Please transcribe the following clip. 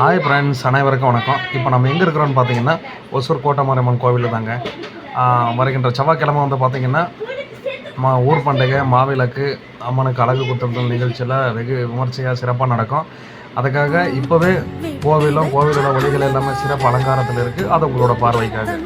ஆய் பிரான்ஸ் அனைவருக்கும் வணக்கம். இப்போ நம்ம எங்கே இருக்கிறோன்னு பார்த்தீங்கன்னா ஒசூர் கோட்டமாரியம்மன் கோவிலில் தாங்க. வருகின்ற செவ்வாய்க்கிழமை வந்து பார்த்தீங்கன்னா மா ஊர் பண்டிகை மாவிளக்கு அம்மனுக்கு அழகு குத்துறதும் நிகழ்ச்சியில் வெகு விமர்சையாக சிறப்பாக நடக்கும். அதுக்காக இப்போவே கோவிலும் கோவிலோட வழிகள் எல்லாமே சிறப்பு அலங்காரத்தில் இருக்குது அது உங்களோட பார்வைக்காக.